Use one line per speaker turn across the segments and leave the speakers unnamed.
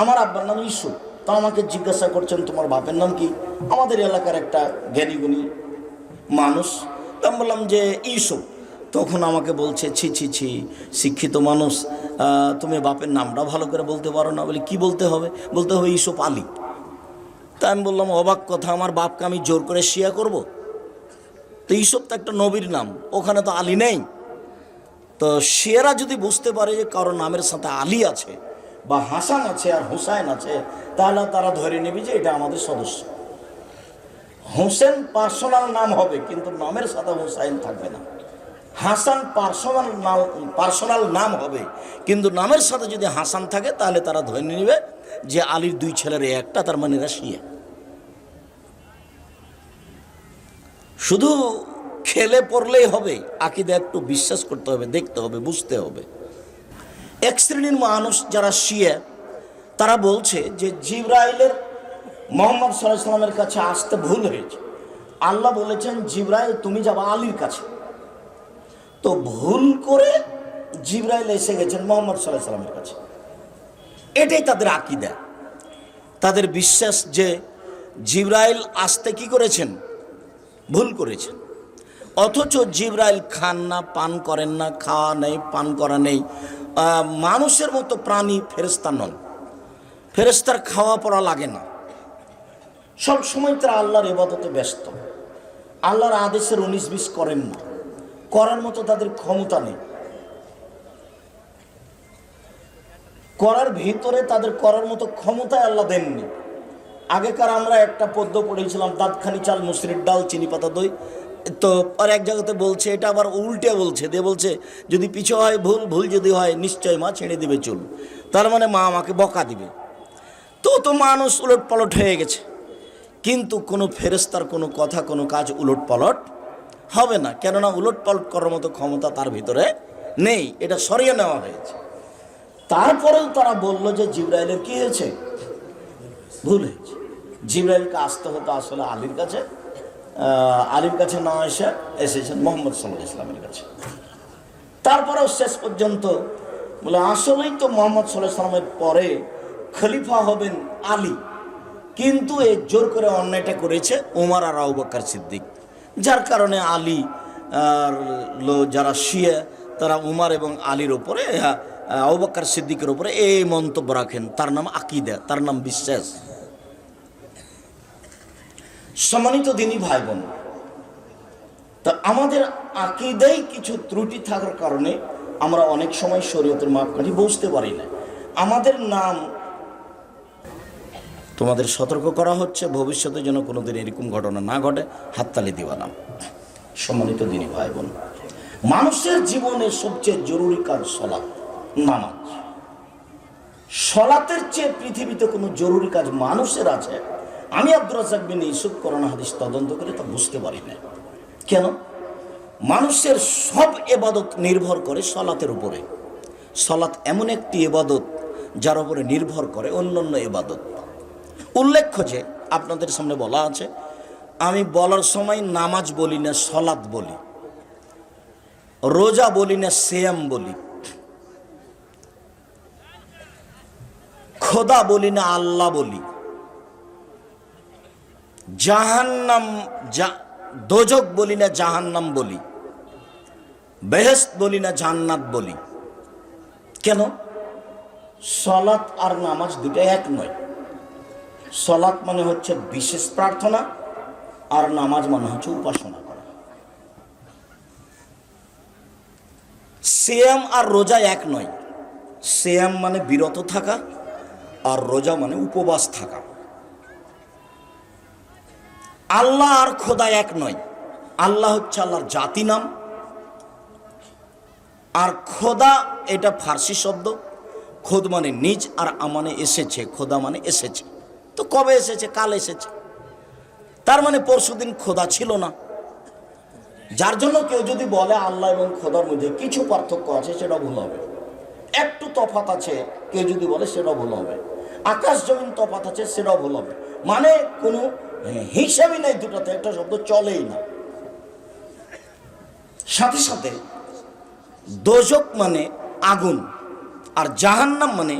আমার আব্বার নাম ইসু। তা আমাকে জিজ্ঞাসা করছেন, তোমার বাপের নাম কি? আমাদের এলাকার একটা জ্ঞানীগুণী মানুষ। আমি বললাম যে ইসুফ তখন আমাকে বলছে, ছি ছি ছি, শিক্ষিত মানুষ। তুমি বাপের নামটা ভালো করে বলতে পারো না। বলে, কি বলতে হবে? বলতে হবে ইসুফ আলী তা আমি বললাম, অবাক কথা, আমার বাপকে আমি জোর করে শিয়া করব? তো ইসব তো একটা নবীর নাম, ওখানে তো আলী নেই। তো শিয়ারা যদি বুঝতে পারে যে কারও নামের সাথে আলী আছে বা হাসান আছে আর হুসাইন আছে, তাহলে তারা ধরে নেবে যে এটা আমাদের সদস্য। হোসেন পার্সোনাল নাম হবে, কিন্তু নামের সাথে হুসাইন থাকবে না। হাসান পার্সোনাল নাম পার্সোনাল নাম হবে, কিন্তু নামের সাথে যদি হাসান থাকে, তাহলে তারা ধরে নেবে যে আলীর দুই ছেলের একটা, তার মানে এরা শিয়া। শুধু খেলে পড়লেই হবে, আকিদা একটু বিশ্বাস করতে হবে, দেখতে হবে, বুঝতে হবে। এক শ্রেণির মানুষ যারা শিয়া, তারা বলছে যে জিব্রাইলের মোহাম্মদ সাল্লামের কাছে আসতে ভুল হয়েছে। আল্লাহ বলেছেন, জিব্রাইল, তুমি যাবা আলীর কাছে। তো ভুল করে জিব্রাইল এসে গেছেন মোহাম্মদ সাল্লাহ সাল্লামের কাছে। এটাই তাদের আকিদা। তাদের বিশ্বাস যে জিব্রাইল আসতে কি করেছেন? ভুল করেছেন। অথচ জিব্রাইল খান না, পান করেন না, খাওয়া নেই, পান করা নেই। মানুষের মতো প্রাণী ফেরেস্তা নন। ফেরেস্তার খাওয়া পড়া লাগে না। সব সময় তারা আল্লাহর এবাদতে ব্যস্ত। আল্লাহর আদেশের উনিশ বিশ করেন না। করার মতো তাদের ক্ষমতা নেই। করার ভিতরে তাদের করার মতো ক্ষমতায় আল্লাহ দেননি। আগেকার আমরা একটা পদ্য পড়েছিলাম, দাঁতখানি চাল, মুসরির ডাল চিনি পাতা দই। তো আর এক জায়গাতে বলছে, এটা আবার উল্টে বলছে, দিয়ে বলছে, যদি পিছু হয় ভুল ভুল যদি হয়, নিশ্চয় মা ছেড়ে দিবে চুল। তার মানে মা আমাকে বকা দিবে। তো তো মানুষ উলট পালট হয়ে গেছে। কিন্তু কোনো ফেরেস্তার কোনো কথা, কোনো কাজ উলট পালট হবে না। কেননা উলট পালট করার মতো ক্ষমতা তার ভিতরে নেই। এটা সরিয়ে নেওয়া হয়েছে। তারপরেও তারা বলল যে, জিব্রাইলের কি হয়েছে? ভুল হয়েছে। জিব্রাইলকে আসতে হতো আসলে আলীর কাছে। আলীর কাছে না এসে এসেছেন মোহাম্মদ সাল্লাহ ইসলামের কাছে। তারপরেও শেষ পর্যন্ত বলে আসলেই তো মোহাম্মদ সাল্লাহ সাল্লামের পরে খলিফা হবেন আলী। কিন্তু এ জোর করে অন্যায়টা করেছে উমার আর আবু বকর সিদ্দিক। যার কারণে আলী আর যারা শিয়া তারা উমার এবং আলীর ওপরে আহ, আবু বকর সিদ্দিকের ওপরে এই মন্তব্য রাখেন। তার নাম আকিদা তার নাম বিশ্বাস। সম্মানিত দিনই ভাই বোন তা আমাদের আকিদাই কিছু ত্রুটি থাকার কারণে আমরা অনেক সময় শরীয়তের মাপকাঠি বুঝতে পারি না। আমাদের নাম তোমাদের সতর্ক করা হচ্ছে, ভবিষ্যতে যেন কোনোদিন এরকম ঘটনা না ঘটে। হাততালি দিবা না, সম্মানিত দিনই ভাই বোন মানুষের জীবনে সবচেয়ে জরুরি কাজ সলাৎ, নামাজ। সলাতের চেয়ে পৃথিবীতে কোনো জরুরি কাজ মানুষের আছে। আমি আব্দুর রাজাক বিন ইসুফ করোনা হাদিস তদন্ত করে তা বুঝতে পারি না কেন? মানুষের সব এবাদত নির্ভর করে সলাতের উপরে। সলাত এমন একটি এবাদত যার উপরে নির্ভর করে অন্য অন্য এবাদত। উল্লেখ্য যে, আপনাদের সামনে বলা আছে, আমি বলার সময় নামাজ বলি না, সলাৎ বলি। রোজা বলি না, সেয়াম বলি। খোদা বলি না, আল্লাহ বলি। জাহান্নাম দোজক বলি না জাহান্নাম বলি বেহেস্ত বলি না জান্নাত বলি। কেন? সলাৎ আর নামাজ দুটো এক নয়। সলাৎ মানে হচ্ছে বিশেষ প্রার্থনা, আর নামাজ মানে হচ্ছে উপাসনা করা। সিয়াম আর রোজা এক নয়। সিয়াম মানে বিরত থাকা, আর রোজা মানে উপবাস থাকা। আল্লাহ আর খোদা এক নয়। আল্লাহ হচ্ছে আল্লাহর জাতি নাম। আর খোদা এটা ফার্সি শব্দ। খোদ মানে নিজ আর আমানে এসেছে। খোদা মানে এসেছে। তো কবে এসেছে? কাল এসেছে। তার মানে পরশুদিন খোদা ছিল না। যার জন্য কেউ যদি বলে আল্লাহ এবং খোদার মধ্যে কিছু পার্থক্য আছে, সেটা ভুল হবে। একটু তফাত আছে, কেউ যদি বলে সেটা ভুল হবে। আকাশ জমিন তফাত আছে, সেটাও ভুল হবে। মানে কোনো হিসাবই নেই দুটাতে, একটা শব্দ চলেই না। সাথে সাথে দোজক মানে আগুন, আর জাহান্নাম মানে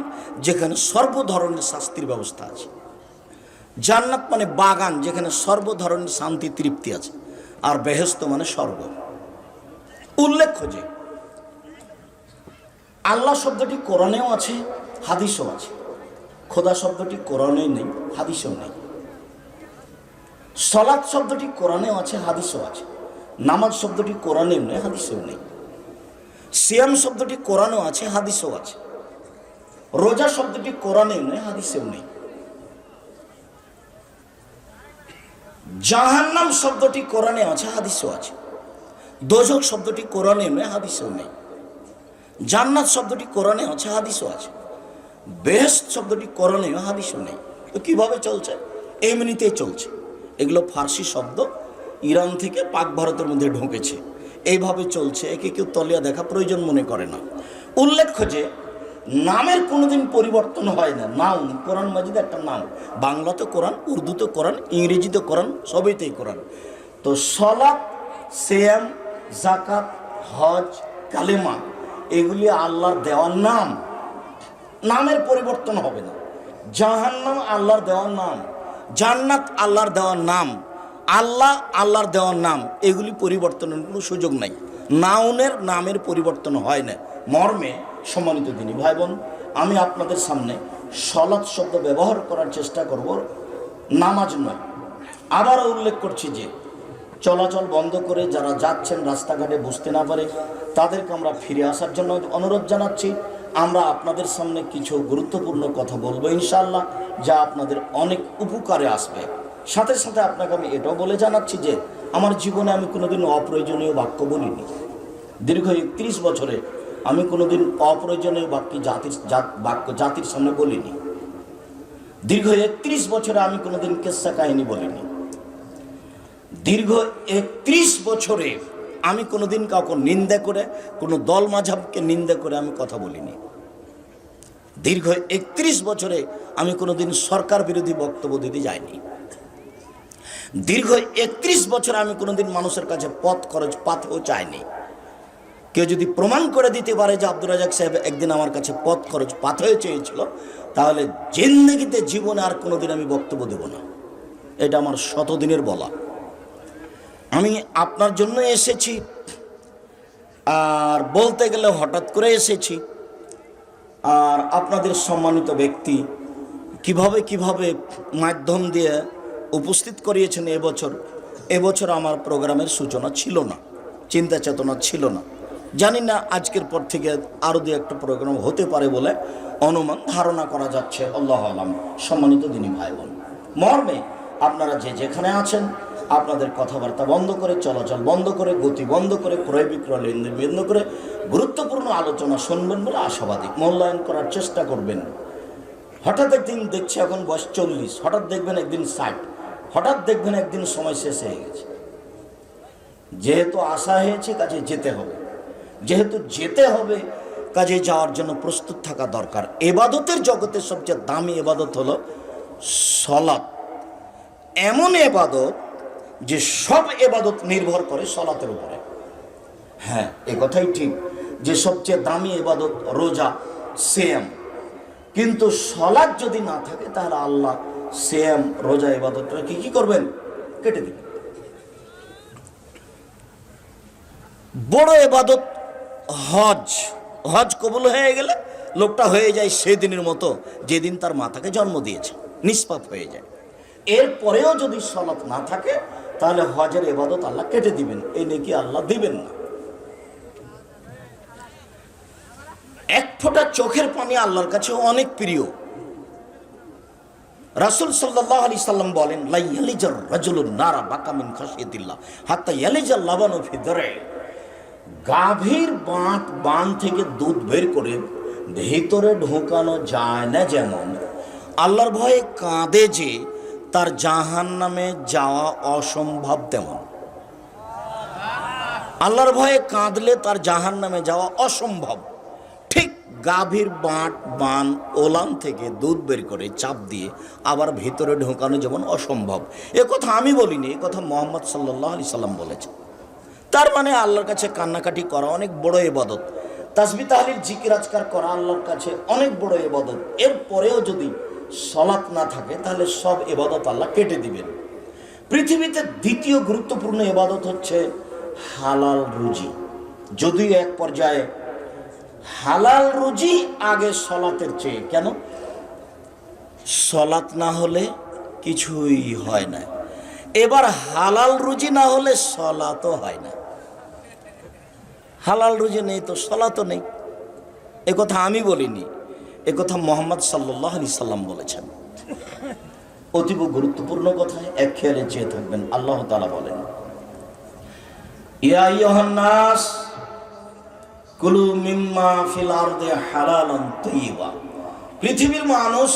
যেখানে সর্ব ধরনের শাস্তির ব্যবস্থা আছে। জান্নাত মানে বাগান, যেখানে সর্ব ধরনের শান্তি, তৃপ্তি আছে, আর বেহেস্ত মানে স্বর্গ। উল্লেখ্য যে, আল্লাহ শব্দটি কোরআনেও আছে, হাদিসও আছে। খোদা শব্দটি কোরআনে নেই, হাদিসেও নেই। সলাৎ শব্দটি কোরআনেও আছে, হাদিসও আছে। নামাজ শব্দটি কোরআনেও নেই, হাদিসেও নেই। সিয়াম শব্দটি কোরআনেও আছে, হাদিসেও আছে। রোজা শব্দটি কোরআনেও নেই, হাদিসেও নেই। জাহান্নাম শব্দটি কোরআনে আছে, হাদিসেও আছে। দোজক শব্দটি কোরআনে নেই, হাদিসেও নেই। জান্নাত শব্দটি কোরআনে আছে, হাদিসও আছে। বেহেস্ট শব্দটি কোরআনে হাদিসও নেই। তো কীভাবে চলছে? এমনিতেই চলছে। এগুলো ফার্সি শব্দ ইরান থেকে পাক ভারতের মধ্যে ঢুকেছে। এইভাবে চলছে, একে কেউ তলিয়া দেখা প্রয়োজন মনে করে না। উল্লেখ্য যে, নামের কোনোদিন পরিবর্তন হয় না। নাম, কোরআন মাজিদ একটা নাম। বাংলাতে কোরআন উর্দুতে কোরআন ইংরেজিতে কোরআন, সবইতেই কোরআন। তো সলাপ সেয়াম জাকাত হজ, কালেমা, এগুলি আল্লাহর দেওয়ার নাম। নামের পরিবর্তন হবে না। জাহান্নাম আল্লাহর দেওয়ার নাম। জান্নাত আল্লাহর দেওয়ার নাম, আল্লাহ আল্লাহর দেওয়ার নাম, এগুলি পরিবর্তনের কোনো সুযোগ নাই। নাউনের নামের পরিবর্তন হয় না। মর্মে সম্মানিত দিনী ভাই বোন আমি আপনাদের সামনে সলাৎ শব্দ ব্যবহার করার চেষ্টা করব। নামাজ নয়। আবারও উল্লেখ করছি যে, চলাচল বন্ধ করে যারা যাচ্ছেন রাস্তাঘাটে বুঝতে না পারে, তাদেরকে আমরা ফিরে আসার জন্য অনুরোধ জানাচ্ছি। আমরা আপনাদের সামনে কিছু গুরুত্বপূর্ণ কথা বলব ইনশাল্লাহ যা আপনাদের অনেক উপকারে আসবে। সাথে সাথে আপনাকে আমি এটাও বলে জানাচ্ছি যে, আমার জীবনে আমি কোনোদিন অপ্রয়োজনীয় বাক্য বলিনি। দীর্ঘ একত্রিশ বছরে আমি কোনোদিন অপ্রয়োজনীয় বাক্য জাতির বাক্য জাতির সামনে বলিনি। দীর্ঘ একত্রিশ বছরে আমি কোনোদিন কেসা কাহিনী বলিনি। দীর্ঘ একত্রিশ বছরে আমি কোনোদিন কাউকে নিন্দা করে, কোনো দল মাঝাবকে নিন্দা করে আমি কথা বলিনি। দীর্ঘ একত্রিশ বছরে আমি কোনোদিন সরকার বিরোধী বক্তব্য দিতে যাইনি। দীর্ঘ একত্রিশ বছরে আমি কোনোদিন মানুষের কাছে পথ খরচ পাতেও চাইনি। কেউ যদি প্রমাণ করে দিতে পারে যে আব্দুর রাজাক সাহেব একদিন আমার কাছে পথ খরচ পাথয়ে চেয়েছিল, তাহলে জিন্দগিতে জীবনে আর কোনোদিন আমি বক্তব্য দেব না। এটা আমার শতদিনের বলা। আমি আপনার জন্য এসেছি। আর বলতে গেলে হঠাৎ করে এসেছি। আর আপনাদের সম্মানিত ব্যক্তি কীভাবে কীভাবে মাধ্যম দিয়ে উপস্থিত করিয়েছেন এবছর এবছর আমার প্রোগ্রামের সূচনা ছিল না, চিন্তা চেতনা ছিল না। জানি না আজকের পর থেকে আরও দু একটা প্রোগ্রাম হতে পারে বলে অনুমান ধারণা করা যাচ্ছে। আল্লাহ আলাম। সম্মানিত দিনী ভাই বোন, মর্মে আপনারা যে যেখানে আছেন আপনাদের কথাবার্তা বন্ধ করে, চলাচল বন্ধ করে, গতি বন্ধ করে, ক্রয় বিক্রয় লেনদেন বন্ধ করে গুরুত্বপূর্ণ আলোচনা শুনবেন বলে আশাবাদী। মূল্যায়ন করার চেষ্টা করবেন। হঠাৎ একদিন দেখছি এখন বয়স চল্লিশ। হঠাৎ দেখবেন একদিন ষাট। হঠাৎ দেখবেন একদিন সময় শেষ হয়ে গেছে। যেহেতু আশা হয়েছে, কাজে যেতে হবে। যেহেতু যেতে হবে, কাজে যাওয়ার জন্য প্রস্তুত থাকা দরকার। এবাদতের জগতের সবচেয়ে দামি এবাদত হলো সলাপ এমন এবাদত যে সব এবাদত নির্ভর করে সলাতের উপরে। হ্যাঁ এ কথাই ঠিক যে সবচেয়ে দামি এবাদত রোজা সেম কিন্তু সলাদ যদি না থাকে, তাহলে আল্লাহ সেম রোজা, এবাদতটা কি কি করবেন? কেটে দিবেন। বড় এবাদত হজ। হজ কবুল হয়ে গেলে লোকটা হয়ে যায় সেদিনের মতো, যেদিন তার মাতাকে জন্ম দিয়েছে, নিষ্পাপ হয়ে যায়। এরপরেও যদি সলাৎ না থাকে তাহলে হজের এবাদত আল্লাহ কেটে দিবেন। এই নাকি আল্লাহ দিবেন না। এক ফোঁটা চোখের পানি আল্লাহর কাছে অনেক প্রিয়। রাসুল সাল্লাহ সাল্লাম বলেন নারা বাকামিন গাভীর বাঁট বান থেকে দুধ বের করে ভিতরে ঢোকানো যায় না যেমন। আল্লাহর ভয়ে কাঁদে যে তার জাহান নামে যাওয়া অসম্ভব তেমন। আল্লাহর ভয়ে কাঁদলে তার জাহান নামে যাওয়া অসম্ভব। ঠিক গাভীর বাঁট, বান, ওলান থেকে দুধ বের করে চাপ দিয়ে আবার ভিতরে ঢোকানো যেমন অসম্ভব। এ কথা আমি বলিনি, এ কথা মোহাম্মদ সাল্লাহ আলি সাল্লাম বলেছেন। তার মানে আল্লাহর কাছে কান্নাকাটি করা অনেক বড় এবাদত তাসবি তাহলিল জিকির আজকার করা আল্লাহর কাছে অনেক বড় এবাদত এরপরেও যদি সলাৎ না থাকে, তাহলে সব এবাদত আল্লাহ কেটে দিবেন। পৃথিবীতে দ্বিতীয় গুরুত্বপূর্ণ এবাদত হচ্ছে হালাল রুজি। যদিও এক পর্যায়ে হালাল রুজি আগে সলাতের চেয়ে, কেন? সলাৎ না হলে কিছুই হয় না। এবার হালাল রুজি না হলে সলাতও হয় না। হালাল রুজি নেই তো সলাতও নেই। কথা আমি বলিনি। এ কথা মোহাম্মদ সাল্লাহ আলি সাল্লাম বলেছেন। অতীব গুরুত্বপূর্ণ কথা, এক খেয়ালে চেয়ে থাকবেন, আল্লাহ তালা বলেন, ইয়া কুলু মিম্মা ফিল আরদে পৃথিবীর মানুষ,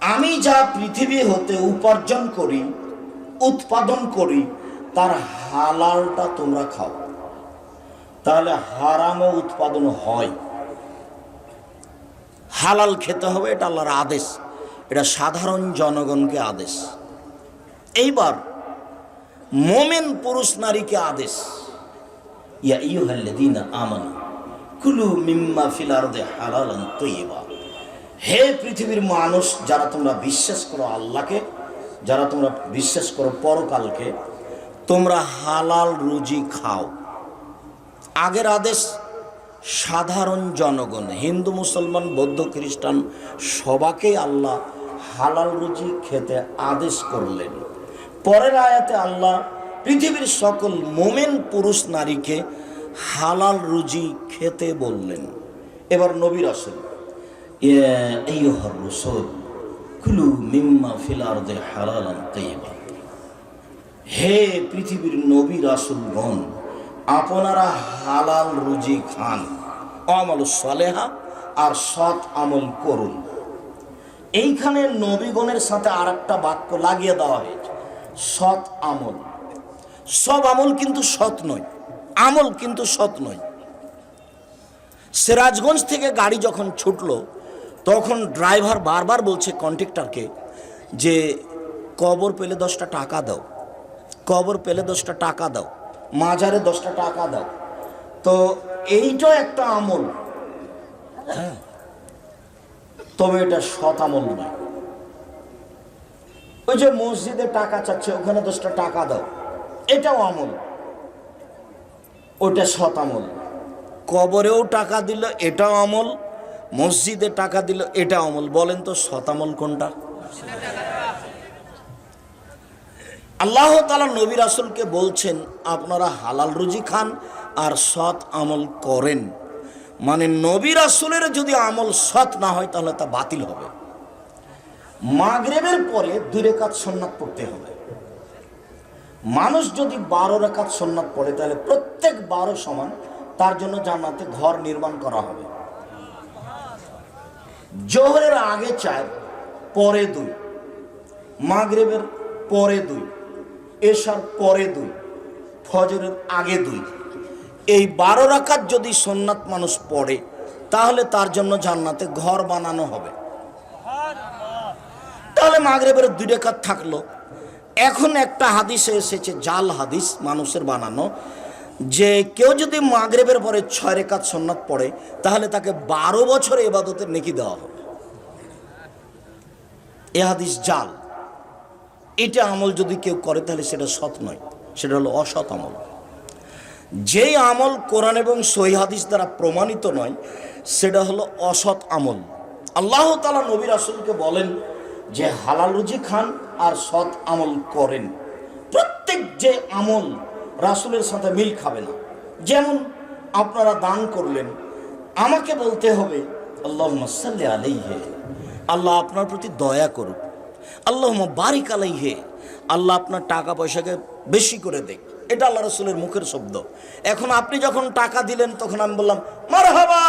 আমি যা পৃথিবী হতে উপার্জন করি, উৎপাদন করি, তার হালালটা তোমরা খাও। তাহলে হারামও উৎপাদন হয়। হালাল খেতে হবে, এটা আল্লাহর আদেশ। এটা সাধারণ জনগণকে আদেশ। এইবার মোমেন পুরুষ নারীকে আদেশ। ইয়া ইউহাল্লাযীনা আমানু, কুলু মিম্মা ফিল আরদি হালালান তাইয়্যিবা হে পৃথিবীর মানুষ, যারা তোমরা বিশ্বাস করো আল্লাহকে, যারা তোমরা বিশ্বাস করো পরকালকে, তোমরা হালাল রুজি খাও। আগের আদেশ সাধারণ জনগণ, হিন্দু, মুসলমান, বৌদ্ধ, খ্রিস্টান সবাকেই আল্লাহ হালাল রুজি খেতে আদেশ করলেন। পরের আয়াতে আল্লাহ পৃথিবীর সকল মোমেন পুরুষ নারীকে হালাল রুজি খেতে বললেন। এবার নবীর আসল। এই রসুল, কুলু মিম্মা ফিলার দে হালালান তৈবা হে পৃথিবীর নবী রাসুলগণ আপনারা হালাল রুজি খান, আমল সালেহা আর সৎ আমল করুন। এইখানে নবীগণের সাথে আর একটা বাক্য লাগিয়ে দেওয়া হয়েছে, সৎ আমল। সব আমল কিন্তু সৎ নয়, আমল কিন্তু সৎ নয়। সিরাজগঞ্জ থেকে গাড়ি যখন ছুটলো, তখন ড্রাইভার বারবার বলছে কন্ট্রাক্টরকে যে, কবর পেলে দশটা টাকা দাও, কবর পেলে দশটা টাকা দাও। মাজারে দশটা টাকা দাও। তো এইটা একটা আমল। হ্যাঁ। তবে এটা সৎ আমল নয়। ওই যে মসজিদে টাকা চাচ্ছে, ওখানে দশটা টাকা দাও। এটাও আমল। ওটা সৎ আমল। কবরেও টাকা দিল, এটাও আমল। মসজিদে টাকা দিল এটা আমল। বলেন তো সৎ আমল কোনটা? আল্লাহ তালা নবী রাসুলকে বলছেন, আপনারা হালাল রুজি খান আর সৎ আমল করেন। মানে নবী রাসুলের যদি আমল সৎ না হয়, তাহলে তা বাতিল হবে। মাগরেবের পরে দুই রেখাত সন্ন্যাত পড়তে হবে। মানুষ যদি বারো রেখাত সন্ন্যাত পড়ে, তাহলে প্রত্যেক বারো সমান তার জন্য জান্নাতে ঘর নির্মাণ করা হবে। জোহরের আগে চার পরে দুই। মাগরেবের পরে দুই। এশার পরে দুই, ফজরের আগে দুই। এই বারো রাকাত যদি সোননাথ মানুষ পড়ে, তাহলে তার জন্য জান্নাতে ঘর বানানো হবে। তাহলে মাগরেবের দুই রেখাত থাকল। এখন একটা হাদিসে এসেছে, জাল হাদিস মানুষের বানানো, যে কেউ যদি মাগরেবের পরে ছয় রেখাত সন্ন্যাত পড়ে, তাহলে তাকে বারো বছর এবাদতের নেকি দেওয়া হবে। এ হাদিস জাল। এটা আমল যদি কেউ করে, তাহলে সেটা সৎ নয়। সেটা হলো অসৎ আমল। যেই আমল কোরআন এবং হাদিস দ্বারা প্রমাণিত নয়, সেটা হলো অসৎ আমল। আল্লাহ তালা নবী রাসুলকে বলেন যে, হালাল রুজি খান আর সৎ আমল করেন। প্রত্যেক যে আমল রাসুলের সাথে মিল খাবে না। যেমন আপনারা দান করলেন, আমাকে বলতে হবে আল্লাহ সাল্লি আলাইহে, আল্লাহ আপনার প্রতি দয়া করুক। আল্লাহ বারিক আলাইহে। আল্লাহ আপনার টাকা পয়সাকে বেশি করে দেখ এটা আল্লাহ রসুলের মুখের শব্দ। এখন আপনি যখন টাকা দিলেন, তখন আমি বললাম মার হাবা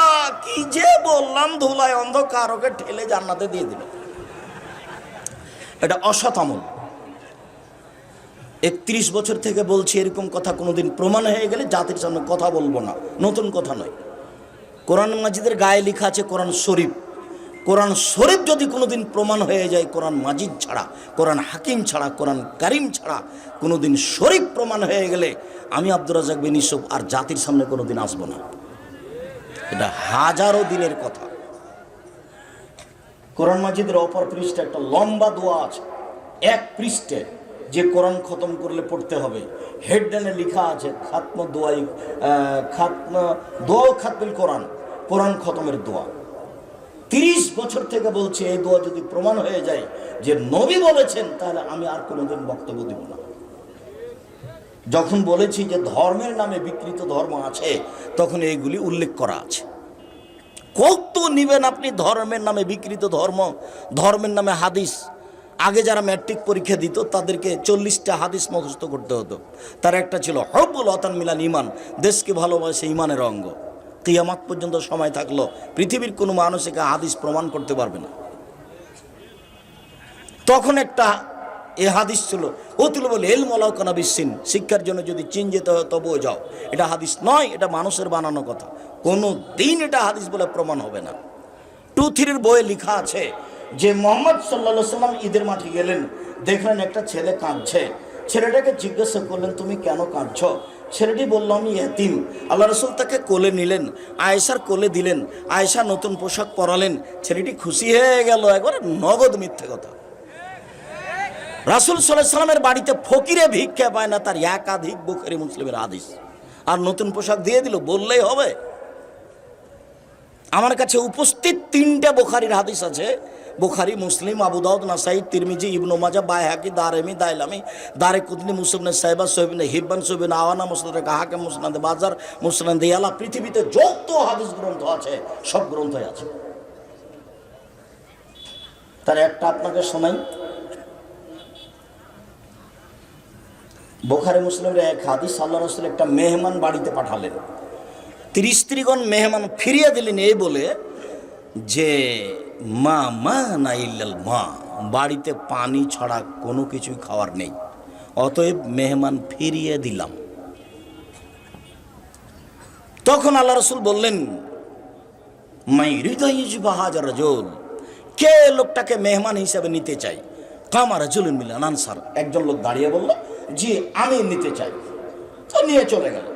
কি যে বললাম, ধুলায় অন্ধকার, ওকে ঠেলে জান্নাতে দিয়ে দিল। এটা অসৎ আমল। একত্রিশ বছর থেকে বলছি এরকম কথা কোনোদিন প্রমাণ হয়ে গেলে জাতির সামনে কথা বলব না। নতুন কথা নয়। কোরআন মাজিদের গায়ে লেখা আছে কোরআন শরীফ। কোরআন শরীফ যদি কোনোদিন প্রমাণ হয়ে যায়, কোরআন মাজিদ ছাড়া, কোরআন হাকিম ছাড়া, কোরআন কারিম ছাড়া কোনোদিন শরীফ প্রমাণ হয়ে গেলে আমি আব্দুর রাজাক বিন ইসুফ আর জাতির সামনে কোনোদিন আসব না। এটা হাজারো দিনের কথা। কোরআন মাজিদের অপর পৃষ্ঠে একটা লম্বা দোয়া আছে। এক পৃষ্ঠে যে কোরআন খতম করলে পড়তে হবে। হেডডানে লেখা আছে, খাতম দোয়াই খাতম দোয়া খাতমিল কোরআন। কোরআন খতমের দোয়া। তিরিশ বছর থেকে বলছে, এই দোয়া যদি প্রমাণ হয়ে যায় যে নবী বলেছেন, তাহলে আমি আর কোনোদিন বক্তব্য দিব না। যখন বলেছি যে ধর্মের নামে বিকৃত ধর্ম আছে, তখন এইগুলি উল্লেখ করা আছে। কত নিবেন আপনি ধর্মের নামে বিকৃত ধর্ম, ধর্মের নামে হাদিস? আগে যারা ম্যাট্রিক পরীক্ষা দিত, তাদেরকে চল্লিশটা হাদিস মুখস্থ করতে হতো। তার একটা ছিল হব্বুল অতান মিলান ইমান, দেশকে ভালোবাসে ইমানের অঙ্গ। কিয়ামাত পর্যন্ত সময় থাকল, পৃথিবীর কোনো মানুষ একে হাদিস প্রমাণ করতে পারবে না। তখন একটা এ হাদিস ছিল ও তুলে বলে এল মলাউকানা বিসিন শিক্ষার জন্য যদি চীন যেতে হয় তবুও যাও। এটা হাদিস নয়, এটা মানুষের বানানো কথা। কোনো দিন এটা হাদিস বলে প্রমাণ হবে না। টু থ্রির বইয়ে লেখা আছে যে মোহাম্মদ সাল্লা সাল্লাম ঈদের মাঠে গেলেন, দেখলেন একটা ছেলে কাঁদছে। ছেলেটাকে জিজ্ঞাসা করলেন, তুমি কেন কাঁদছ? ছেলেটি বলল, আমি এতিম। আল্লাহ রসুল তাকে কোলে নিলেন, আয়েশার কোলে দিলেন, আয়েশা নতুন পোশাক পরালেন। ছেলেটি খুশি হয়ে গেল, একবার নগদ মিথ্যে কথা। রাসুল সাল্লাহ সাল্লামের বাড়িতে ফকিরে ভিক্ষা পায় না, তার একাধিক বুখারি মুসলিমের আদিস আর নতুন পোশাক দিয়ে দিল, বললেই হবে। আমার কাছে উপস্থিত তিনটা বোখারির হাদিস আছে বুখারি, মুসলিম, আবু দাউদ নাসাই তিরমিজি, ইবনু মাজা বাইহাকি দারেমি দাইলামি, দারে কুদনি, মুসলিম সাহেবা সোহেবিন হিব্বান সোহেবিন আওয়ানা মুসলাদ কাহাকে মুসনাদ বাজার মুসনাদ ইয়ালা পৃথিবীতে যত হাদিস গ্রন্থ আছে, সব গ্রন্থই আছে। তার একটা আপনাকে শোনাই। বোখারি, মুসলিমের এক হাদিস, আল্লাহ রসুল একটা মেহমান বাড়িতে পাঠালেন। তিরিশ স্ত্রীগণ মেহমান ফিরিয়ে দিলেন এই বলে যে মা মা না ইল্লাল মা। বাড়িতে পানি ছাড়া কোনো কিছুই খাওয়ার নেই। অতএব মেহমান ফিরিয়ে দিলাম। তখন আল্লাহ রসুল বললেন, মাই হৃদয় বাহাজার রাজল, কে লোকটাকে মেহমান হিসাবে নিতে চাই কামার রাজুলুন মিলান আনসার। একজন লোক দাঁড়িয়ে বলল, জি, আমি নিতে চাই। তো নিয়ে চলে গেল।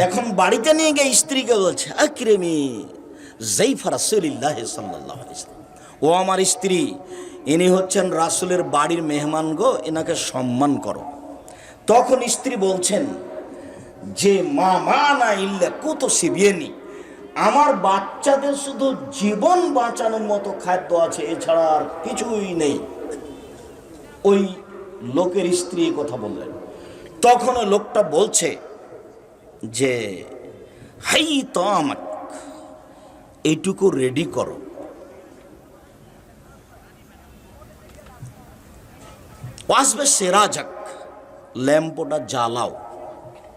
এখন বাড়িতে নিয়ে গিয়ে স্ত্রীকে বলছে, আক্রেমি জৈফা রাসুলিল্লাহ সাল্লাহ ও আমার স্ত্রী, ইনি হচ্ছেন রাসুলের বাড়ির মেহমান গো এনাকে সম্মান করো। তখন স্ত্রী বলছেন, যে মা মা না ইল্লা কত সিবিয়েনি, আমার বাচ্চাদের শুধু জীবন বাঁচানোর মতো খাদ্য আছে, এছাড়া আর কিছুই নেই। ওই লোকের স্ত্রী কথা বললেন। তখন লোকটা বলছে যে হাই তো আমাক এইটুকু রেডি করো। আসবে সেরা যাক, ল্যাম্পটা জ্বালাও।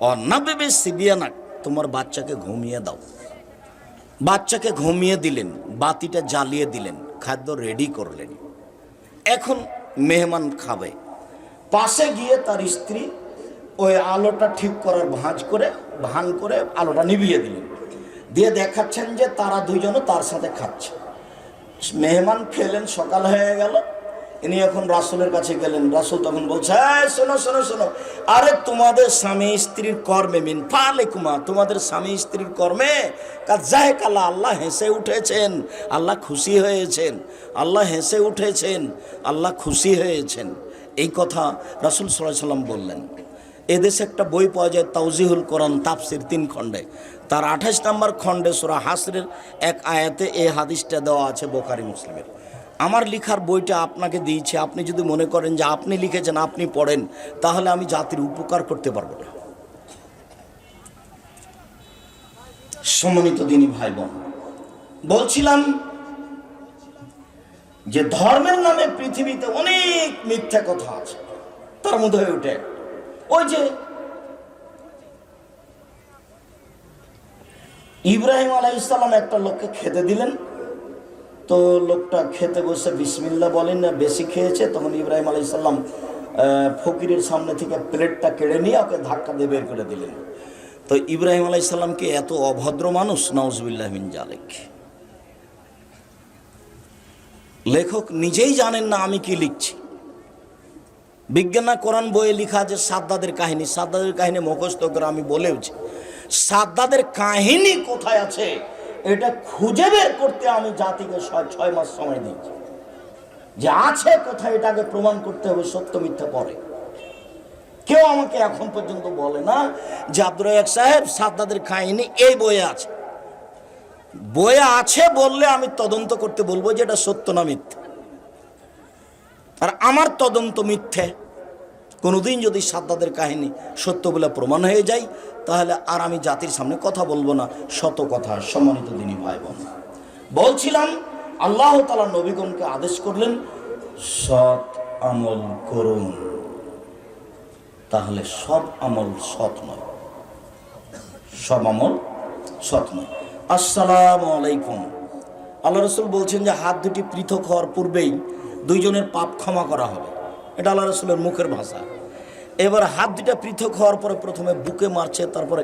অন্নাবেবে সিবিয়ানাক তোমার বাচ্চাকে ঘুমিয়ে দাও। বাচ্চাকে ঘুমিয়ে দিলেন, বাতিটা জ্বালিয়ে দিলেন, খাদ্য রেডি করলেন। এখন মেহমান খাবে। পাশে গিয়ে তার স্ত্রী ওই আলোটা ঠিক করার ভাঁজ করে, ভান করে আলোটা নিভিয়ে দিলেন। দিয়ে দেখাচ্ছেন যে তারা দুইজনও তার সাথে খাচ্ছে। মেহমান খেলেন সকাল হয়ে গেল। ইনি এখন রাসুলের কাছে গেলেন। রাসুল তখন বলছে "এই, শোনো শোনো শোনো। আরে তোমাদের স্বামী স্ত্রীর কর্মে মিন পালে কুমা তোমাদের স্বামী স্ত্রীর কর্মে কাজাহে কালা আল্লাহ হেসে উঠেছেন। আল্লাহ খুশি হয়েছেন। আল্লাহ হেসে উঠেছেন। আল্লাহ খুশি হয়েছেন। এই কথা রাসুল সাল্লাম বললেন। এদেশে একটা বই পাওয়া যায় তাউজিহুল কোরআন তাফসির তিন খণ্ডে। তার আঠাশ নম্বর খণ্ডে সুরা হাসরের এক আয়াতে এই হাদিসটা দেওয়া আছে বোখারি মুসলিমের। আমার লেখার বইটা আপনাকে দিয়েছে, আপনি যদি মনে করেন যে আপনি লিখেছেন, আপনি পড়েন, তাহলে আমি জাতির উপকার করতে পারব না। সম্মানিত দিনী ভাই বোন বলছিলাম যে ধর্মের নামে পৃথিবীতে অনেক মিথ্যা কথা আছে, তার মধ্যে হয়ে ওঠে ওই যে ইব্রাহিম আলাইসাল্লাম একটা লোককে খেতে দিলেন। তো লোকটা খেতে বসে বিসমিল্লা বলেন, না, বেশি খেয়েছে? তখন ইব্রাহিম আলাইসাল্লাম ফকিরের সামনে থেকে প্লেটটা কেড়ে নিয়ে ওকে ধাক্কা দিয়ে বের করে দিলেন। তো ইব্রাহিম আলাইসাল্লামকে এত অভদ্র মানুষ নওজবিল্লাহ মিন জালেক। লেখক নিজেই জানেন না আমি কি লিখছি। বিজ্ঞানা কোরআন বইয়ে লেখা আছে সাদ্দাদের কাহিনী। সাদ্দাদের কাহিনী মুখস্থ করে আমি বলেওছি সাদ্দাদের কাহিনী কোথায় আছে? এটা খুঁজে বের করতে আমি জাতিকে ছয় মাস সময় দিয়েছি। যে আছে কোথায় এটাকে প্রমাণ করতে হবে, সত্য মিথ্যা পরে। কেউ আমাকে এখন পর্যন্ত বলে না যে আব্দুর রাজাক সাহেব, সাদ্দাদের খাইনি এই বইয়ে আছে। বইয়ে আছে বললে আমি তদন্ত করতে বলব যে এটা সত্য না মিথ্যে। আর আমার তদন্ত মিথ্যে। কোনোদিন যদি সাদ্দাদের কাহিনী সত্য বলে প্রমাণ হয়ে যায়, তাহলে আর আমি জাতির সামনে কথা বলব না, শত কথা, সম্মানিত দিনী ভাই বোন বলছিলাম, আল্লাহ তালা নবীগণকে আদেশ করলেন, সৎ আমল করুন। তাহলে সব আমল সৎ নয়। সব আমল সৎ নয়। আসসালাম আলাইকুম। আল্লাহ রসুল বলছেন যে হাত দুটি পৃথক হওয়ার পূর্বেই দুইজনের পাপ ক্ষমা করা হবে। এটা আল্লাহ রসুলের মুখের ভাষা। এবার হাত দুটা পৃথক হওয়ার পরে প্রথমে বুকে মারছে, তারপরে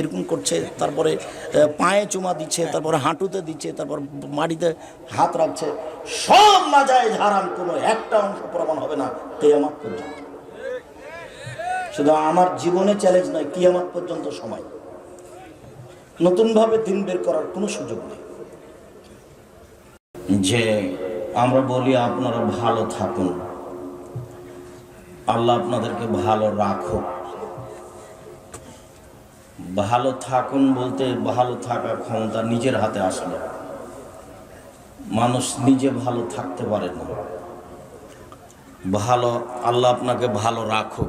এরকম করছে, তারপরে পায়ে চুমা দিচ্ছে, তারপরে হাঁটুতে দিচ্ছে, তারপর মাটিতে হাত রাখছে। সব না যায় হারাম, কোনো একটা অংশ প্রমাণ হবে না কেয়ামাত পর্যন্ত। শুধু আমার জীবনে চ্যালেঞ্জ নয়, কিয়ামাত পর্যন্ত সময়। নতুনভাবে দিন বের করার কোনো সুযোগ নেই। যে আমরা বলি আপনারা ভালো থাকুন। আল্লাহ আপনাদেরকে ভালো রাখুক। ভালো থাকুন বলতে ভালো থাকা ক্ষমতা নিজের হাতে আসলে। মানুষ নিজে ভালো থাকতে পারে না। ভালো, আল্লাহ আপনাকে ভালো রাখুক।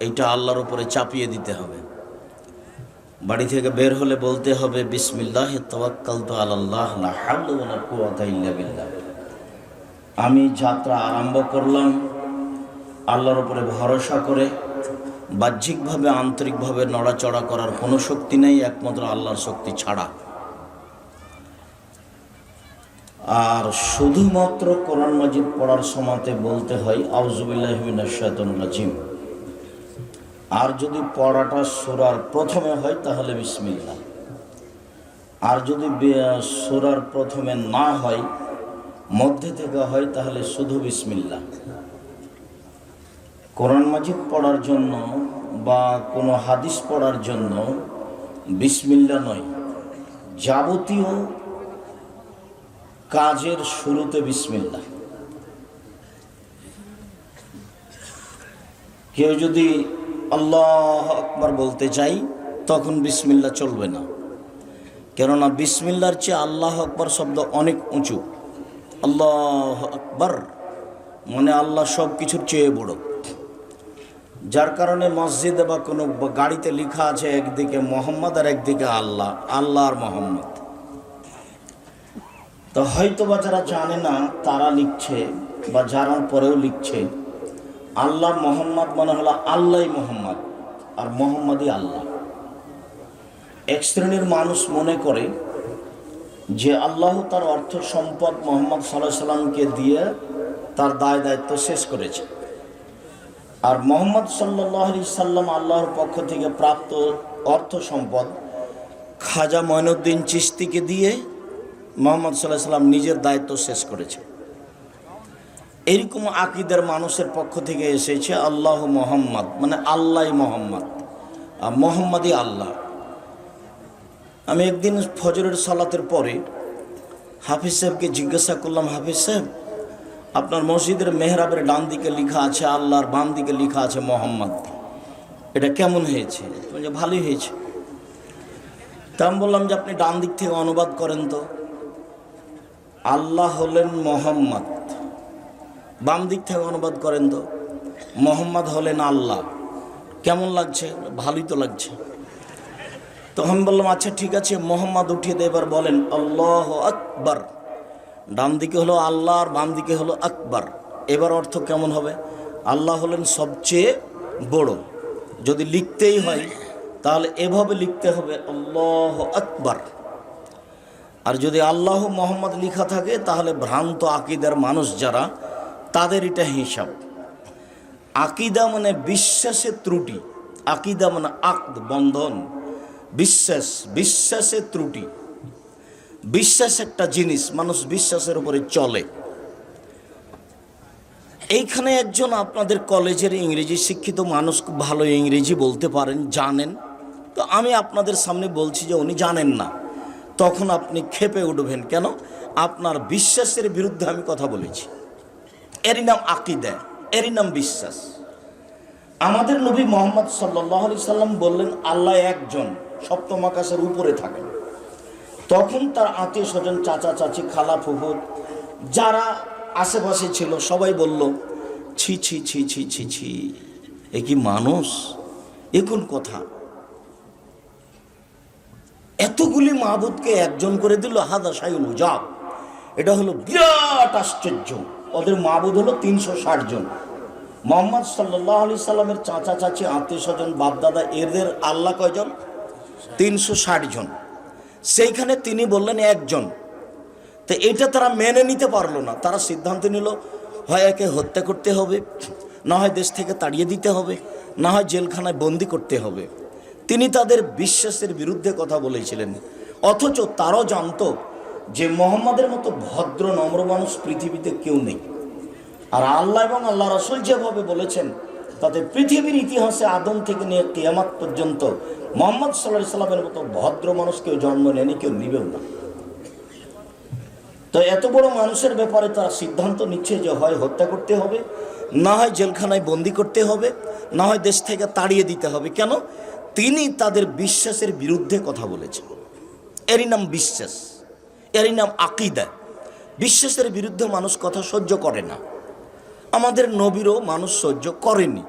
এইটা আল্লাহর উপরে চাপিয়ে দিতে হবে। বাড়ি থেকে বের হলে বলতে হবে, বিসমিল্লাহ তওয়াক্কাল তো আল্লাহ লা হাওলা ওয়ালা কুওয়াতা ইল্লা বিল্লাহ। আমি যাত্রা আরম্ভ করলাম আল্লাহর উপরে ভরসা করে, বাহ্যিকভাবে, আন্তরিকভাবে নড়াচড়া করার কোনো শক্তি নেই, একমাত্র আল্লাহর শক্তি ছাড়া। আর শুধুমাত্র কোরআন মাজিদ পড়ার সময়তে বলতে হয় আউজুবিল্লাহিমিনাশাতন আর যদি পড়াটা সুরার প্রথমে হয়, তাহলে বিসমিল্লা আর যদি সুরার প্রথমে না হয় মধ্যে থেকে হয় তাহলে শুধু বিসমিল্লা কোরআন মাজিদ পড়ার জন্য বা কোনো হাদিস পড়ার জন্য বিসমিল্লা নয়, যাবতীয় কাজের শুরুতে বিসমিল্লা কেউ যদি আল্লাহ আকবার বলতে চাই, তখন বিসমিল্লা চলবে না। কেননা বিসমিল্লার চেয়ে আল্লাহ আকবার শব্দ অনেক উঁচু। আল্লাহ আকবর। মানে আল্লাহ সব কিছুর চেয়ে বড়। যার কারণে মসজিদে বা কোনো গাড়িতে লেখা আছে একদিকে মোহাম্মদ আর একদিকে আল্লাহ আল্লাহ আর মোহাম্মদ। তো হয়তো বা যারা জানে না, তারা লিখছে বা জানার পরেও লিখছে, আল্লাহ মোহাম্মদ মানে হলো আল্লাহ মোহাম্মদ আর মোহাম্মদই আল্লাহ। এক শ্রেণির মানুষ মনে করে যে আল্লাহ তার অর্থ সম্পদ মোহাম্মদ সাল্লাহ সাল্লামকে দিয়ে তার দায় দায়িত্ব শেষ করেছে। আর মোহাম্মদ সাল্লাহ আলি সাল্লাম আল্লাহর পক্ষ থেকে প্রাপ্ত অর্থ সম্পদ খাজা মঈনুদ্দিন চিস্তিকে দিয়ে মোহাম্মদ সাল্লাহ সাল্লাম নিজের দায়িত্ব শেষ করেছে। এরকম আকিদের মানুষের পক্ষ থেকে এসেছে আল্লাহ মোহাম্মদ মানে আল্লাহ মোহাম্মদ, আর মোহাম্মদই আল্লাহ। আমি একদিন ফজরের সালাতের পরে হাফিজ সাহেবকে জিজ্ঞাসা করলাম, হাফিজ সাহেব, আপনার মসজিদের মেহরাবের ডান দিকে লেখা আছে, আল্লাহর বাম দিকে লেখা আছে মোহাম্মদ। এটা কেমন হয়েছে? বলছে ভালোই হয়েছে। তা আমি বললাম যে, আপনি ডান দিক থেকে অনুবাদ করেন তো। আল্লাহ হলেন মোহাম্মদ। বাম দিক থেকে অনুবাদ করেন তো। মোহাম্মদ হলেন আল্লাহ। কেমন লাগছে? ভালোই তো লাগছে। তখন বললাম আচ্ছা ঠিক আছে। মোহাম্মদ উঠিয়ে দিয়ে এবার বলেন, আল্লাহ আকবর। ডান দিকে হলো আল্লাহ, আর বাম দিকে হলো আকবর। এবার অর্থ কেমন হবে? আল্লাহ হলেন সবচেয়ে বড়। যদি লিখতেই হয়, তাহলে এভাবে লিখতে হবে, আল্লাহ আকবর। আর যদি আল্লাহ মোহাম্মদ লিখা থাকে, তাহলে ভ্রান্ত আকিদার মানুষ যারা তাদের এটা হিসাব। আকিদা মানে বিশ্বাসের ত্রুটি, আকিদা মানে আকদ, বন্ধন। বিশ্বাস, বিশ্বাসের ত্রুটি। বিশ্বাস একটা জিনিস, মানুষ বিশ্বাসের উপরে চলে। এইখানে একজন আপনাদের কলেজের ইংরেজি শিক্ষিত মানুষ খুব ভালো ইংরেজি বলতে পারেন, জানেন। তো আমি আপনাদের সামনে বলছি যে উনি জানেন না। তখন আপনি খেপে উঠবেন। কেন? আপনার বিশ্বাসের বিরুদ্ধে আমি কথা বলেছি। এরই নাম আকিদা, এরই নাম বিশ্বাস। আমাদের নবী মোহাম্মদ সাল্লাহ সাল্লাম বললেন, আল্লাহ একজন। সপ্তম আকাশের উপরে থাকেন তখন তার আত্মীয় স্বজন চাচা, চাচি, খালা, ফুফু যারা আশেপাশে ছিল, সবাই বলল, ছি ছি ছি ছি ছি ছি, এ কি মানুষ? এ কোন কথা? এতগুলি মাহবুদকে একজন করে দিল, হাদা সাইল উজাব। এটা হলো বিরাট আশ্চর্য। ওদের মাহবুদ হলো তিনশো ষাট জন। মোহাম্মদ সাল্লাহ আলি সাল্লামের চাচা, চাচি আত্মীয় স্বজন বাপদাদা, এদের আল্লাহ কয়জন? তিনশো ষাট জন। সেইখানে তিনি বললেন একজন। তো এটা তারা মেনে নিতে পারল না। তারা সিদ্ধান্ত নিল, হয় একে হত্যা করতে হবে, না হয় দেশ থেকে তাড়িয়ে দিতে হবে, না হয় জেলখানায় বন্দি করতে হবে। তিনি তাদের বিশ্বাসের বিরুদ্ধে কথা বলেছিলেন। অথচ তারাও জানতো যে মোহাম্মদের মতো ভদ্র, নম্র মানুষ পৃথিবীতে কেউ নেই। আর আল্লাহ এবং আল্লাহ রসুল যেভাবে বলেছেন, তাতে পৃথিবীর ইতিহাসে আদম থেকে নিয়ে কেয়ামাত পর্যন্ত মোহাম্মদ সাল্লাহ সাল্লামের মতো ভদ্র মানুষ কেউ জন্ম নেয়নি, কেউ নিবেও না। তো এত বড় মানুষের ব্যাপারে তারা সিদ্ধান্ত নিচ্ছে যে হয় হত্যা করতে হবে, না হয় জেলখানায় বন্দি করতে হবে, না হয় দেশ থেকে তাড়িয়ে দিতে হবে। কেন? তিনি তাদের বিশ্বাসের বিরুদ্ধে কথা বলেছেন। এরই নাম বিশ্বাস, এরই নাম আকিদা। বিশ্বাসের বিরুদ্ধে মানুষ কথা সহ্য করে না। আমাদের নবীরও মানুষ সহ্য করেনি।